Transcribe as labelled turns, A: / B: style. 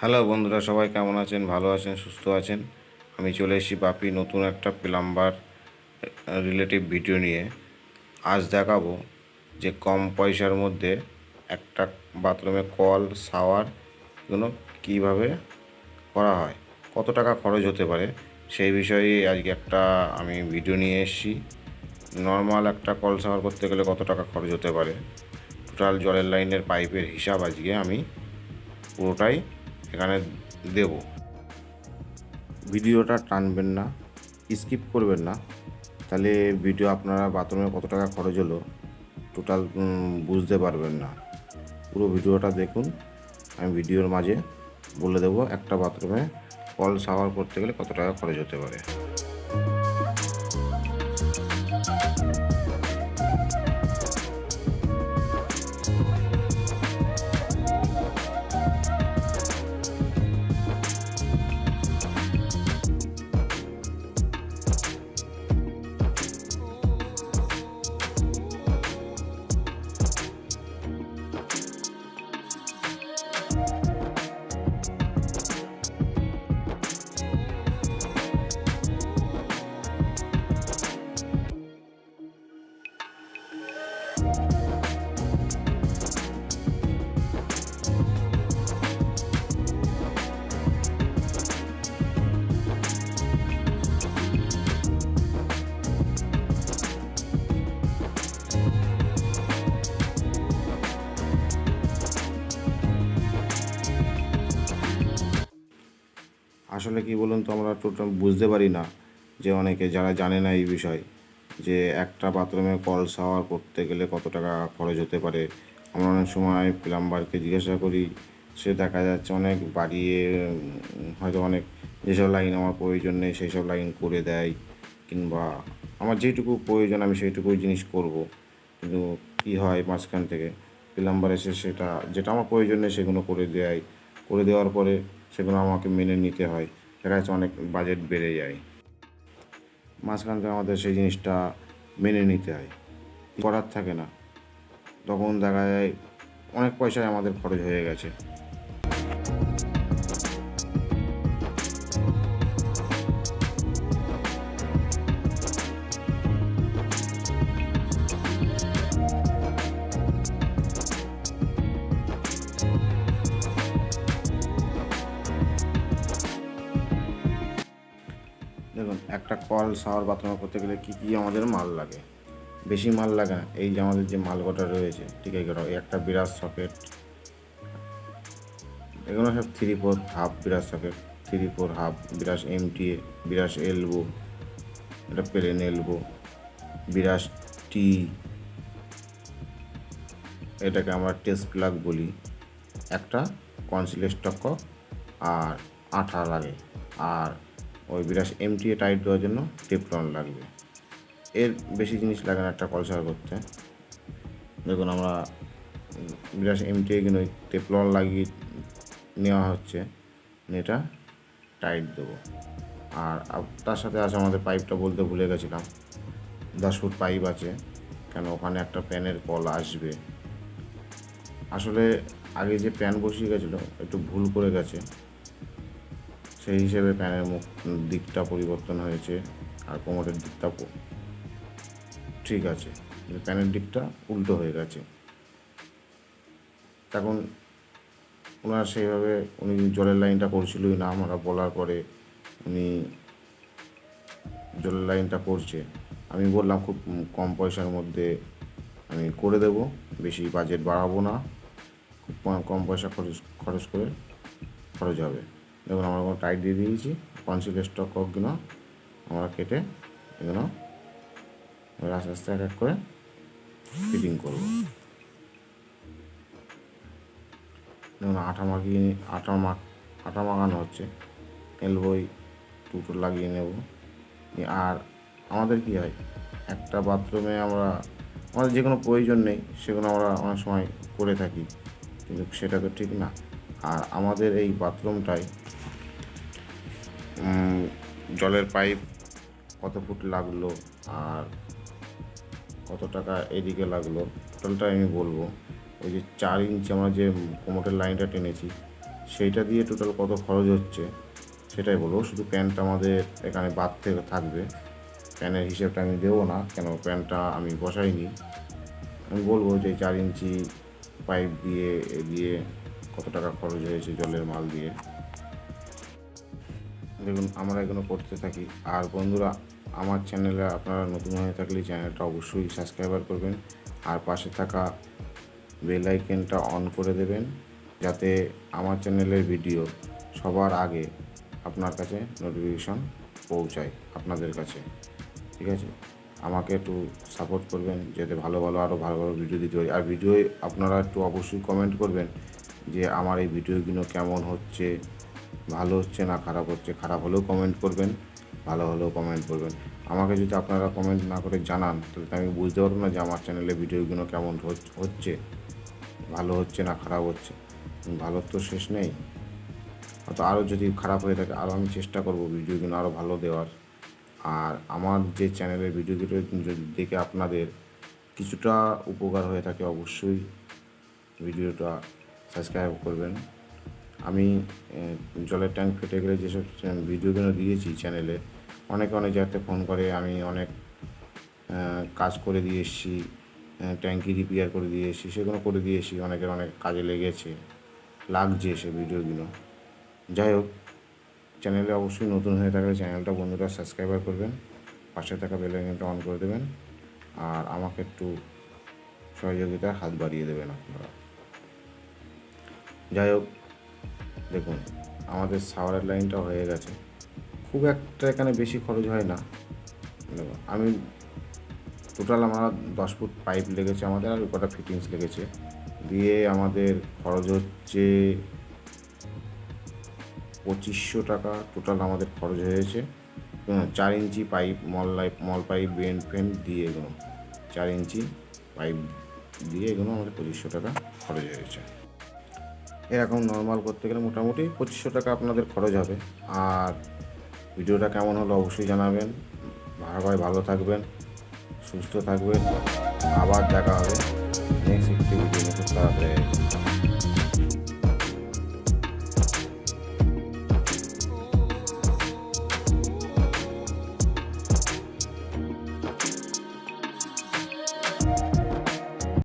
A: Hello বন্ধুরা, সবাই কেমন আছেন? ভালো আছেন? সুস্থ আছেন? আমি চলে এসেছি বাপি নতুন একটা প্লাম্বার রিলেটিভ ভিডিও নিয়ে। আজ দেখাবো যে কম পয়সার মধ্যে একটা বাথরুমে কল, শাওয়ার এগুলো কীভাবে করা হয়, কত টাকা খরচ হতে পারে সেই বিষয়ে আজকে একটা আমি ভিডিও নিয়ে এসেছি। নর্মাল একটা কল, শাওয়ার করতে গেলে কত টাকা খরচ হতে পারে? টোটাল জলের লাইনের পাইপের হিসাব আজকে আমি পুরোটাই এখানে দেব। ভিডিওটা টানবেন না, স্কিপ করবেন না। তাহলে ভিডিও আপনারা বাথরুমে কত টাকা খরচ হলো, টোটাল বুঝতে পারবেন না। পুরো ভিডিওটা দেখুন, আমি ভিডিওর মাঝে বলে দেবো, একটা বাথরুমে কল শাওয়ার করতে গেলে কত টাকা খরচ হতে পারে। আসলে কি বলুন তো, আমরা টোটাল বুঝতে পারি না যে অনেকে যারা জানে না এই বিষয়, যে একটা বাথরুমে কল শাওয়ার করতে গেলে কত টাকা খরচ হতে পারে। আমরা অনেক সময় প্লাম্বারকে জিজ্ঞাসা করি, সে দেখা যাচ্ছে অনেক বাড়িয়ে হয়তো অনেক যেসব লাইন আমার প্রয়োজন নেই সেই সব লাইন করে দেয়, কিংবা আমার যেটুকু প্রয়োজন আমি সেইটুকুই জিনিস করব। কিন্তু কী হয় মাঝখান থেকে প্লাম্বার এসে সেটা, যেটা আমার প্রয়োজন নেই সেগুলো করে দেয়। করে দেওয়ার পরে সেগুলো আমাকে মেনে নিতে হয়। দেখা যাচ্ছে অনেক বাজেট বেড়ে যায়। মাঝখান থেকে আমাদের সেই জিনিসটা মেনে নিতে হয়। করার থাকে না। তখন দেখা যায় অনেক পয়সায় আমাদের খরচ হয়ে গেছে। একটা কল, শাওয়ার বাথরুম করতে গেলে কী কী আমাদের মাল লাগে? বেশি মাল লাগে না। এই যে আমাদের যে মাল কটা রয়েছে, ঠিক আছে একটা বিরাট সকেট। এগুলো সব থ্রি ফোর হাফ বিরাট socket three four half brass MTA brass elbow এটা প্লেন এলবো বিরাস টি এটাকে আমরা টেস্ট প্লাগ বলি। একটা কনসিলের স্টক আর আঠা লাগে। আর ওই বিরাস এমটিএ টাইট দেওয়ার জন্য টেপলন লাগবে। এর বেশি জিনিস লাগে না একটা কলসার করতে। দেখুন আমরা বিরাস এমটিএ কিন্তু ওই টেপলন লাগিয়ে নেওয়া হচ্ছে। এটা টাইট দেবো। আর তার সাথে আছে আমাদের পাইপটা বলতে ভুলে গেছিলাম। দশ ফুট পাইপ আছে। কেন ওখানে একটা প্যানের কল আসবে। আসলে আগে যে প্যান বসিয়ে গেছিল, একটু ভুল করে গেছে। সেই হিসেবে প্যানের মুখ দিকটা পরিবর্তন হয়েছে আর কোমরের দিকটা ঠিক আছে। প্যানের দিকটা উল্টো হয়ে গেছে। তখন ওনার সেইভাবে উনি জলের লাইনটা করছিলই না, আমরা বলার পরে উনি জলের লাইনটা করছে আমি বললাম, খুব কম পয়সার মধ্যে আমি করে দেব, বেশি বাজেট বাড়াবো না। খুব কম- পয়সা খরচ খরচ করে খরচ হবে। দেখুন, আমরা কোনো টাইট দিয়ে দিয়েছি। কনসিলের স্টক ককগুলো আমরা কেটে এগুলো এবার আস্তে আস্তে এক এক করে ফিটিং করব। দেখুন, আঠা মাখিয়ে আঠা মাখ আঠা মাখানো হচ্ছে। এলবই টুটো লাগিয়ে নেব। আর আমাদের কি হয়, একটা বাথরুমে আমরা আমাদের যে কোনো প্রয়োজন নেই, সেগুলো আমরা অনেক সময় করে থাকি। কিন্তু সেটা তো ঠিক না। আর আমাদের এই বাথরুমটায় জলের পাইপ কত ফুট লাগল আর কত টাকা এদিকে লাগল, টোটালটা আমি বলব। ওই যে চার ইঞ্চি আমরা যে কোমরের লাইনটা টেনেছি, সেইটা দিয়ে টোটাল কত খরচ হচ্ছে, সেটাই বলব। শুধু প্যান্টটা আমাদের এখানে বাদ থেকে থাকবে। প্যানের হিসেবটা আমি দেবো না, কেন প্যান্টটা আমি বসাইনি। আমি বলব যে চার ইঞ্চি পাইপ দিয়ে দিয়ে কত টাকা খরচ হয়েছে জলের মাল দিয়ে। দেখুন, আমরা এগুলো করতে থাকি। আর বন্ধুরা, আমার চ্যানেলে আপনারা নতুন হয়ে থাকলে চ্যানেলটা অবশ্যই সাবস্ক্রাইবার করবেন। আর পাশে থাকা বেল আইকনটা অন করে দেবেন, যাতে আমার চ্যানেলের ভিডিও সবার আগে আপনার কাছে নোটিফিকেশন পৌঁছায় আপনাদের কাছে। ঠিক আছে? আমাকে একটু সাপোর্ট করবেন, যাতে ভালো ভালো আরও ভালো ভালো ভিডিও দিতে পারি। আর ভিডিও আপনারা একটু অবশ্যই কমেন্ট করবেন যে আমার এই ভিডিওগুলো কেমন হচ্ছে, ভালো হচ্ছে না খারাপ হচ্ছে, খারাপ হলেও কমেন্ট করবেন, ভালো হলেও কমেন্ট করবেন। আমাকে যদি আপনারা কমেন্ট না করে জানান, তাহলে তো আমি বুঝতে পারব না যে আমার চ্যানেলে ভিডিওগুলো কেমন হচ- হচ্ছে, ভালো হচ্ছে না খারাপ হচ্ছে। ভালো তো শেষ নেই। হয়তো আরও যদি খারাপ হয়ে থাকে, আরও আমি চেষ্টা করব ভিডিওগুলো আরও ভালো দেওয়ার। আর আমার যে চ্যানেলের ভিডিওগুলো যদি দেখে আপনাদের কিছুটা উপকার হয়ে থাকে, অবশ্যই ভিডিওটা সাবস্ক্রাইব করবেন। আমি জলের ট্যাঙ্ক ফেটে গেলে যেসব ভিডিওগুলো দিয়েছি চ্যানেলে, অনেকে, অনেক জায়গাতে ফোন করে, আমি অনেক কাজ করে দিয়ে এসেছি ট্যাঙ্কি রিপেয়ার করে দিয়ে এসেছি, সেগুলো করে দিয়ে এসেছি, অনেকের অনেক কাজে লেগেছে, লাগছে সে ভিডিওগুলো। যাই হোক, চ্যানেলে অবশ্যই নতুন হয়ে থাকলে চ্যানেলটা বন্ধুরা সাবস্ক্রাইবার করবেন, পাশে থাকা বেল অন করে দেবেন, আর আমাকে একটু সহযোগিতার হাত বাড়িয়ে দেবেন আপনারা। যাই হোক, দেখুন, আমাদের সাওয়ারের লাইনটা হয়ে গেছে। খুব একটা এখানে বেশি খরচ হয় না। আমি টোটাল আমার দশ ফুট পাইপ লেগেছে আমাদের আর কটা ফিটিংস লেগেছে। দিয়ে আমাদের খরচ হচ্ছে পঁচিশশো টাকা টোটাল আমাদের খরচ হয়েছে। চার ইঞ্চি পাইপ মল লাইপ মল পাইপ বেন্ড ফেন দিয়ে এগুলো, চার ইঞ্চি পাইপ দিয়ে এগুলো আমাদের পঁচিশশো টাকা খরচ হয়েছে। এরকম নর্মাল করতে গেলে মোটামুটি পঁচিশশো টাকা আপনাদের খরচ হবে। আর ভিডিওটা কেমন হলো অবশ্যই জানাবেন। সবাই ভালো থাকবেন, সুস্থ থাকবেন। আবার দেখা হবে। নেক্সট একটি ভিডিও তাড়াতাড়ি।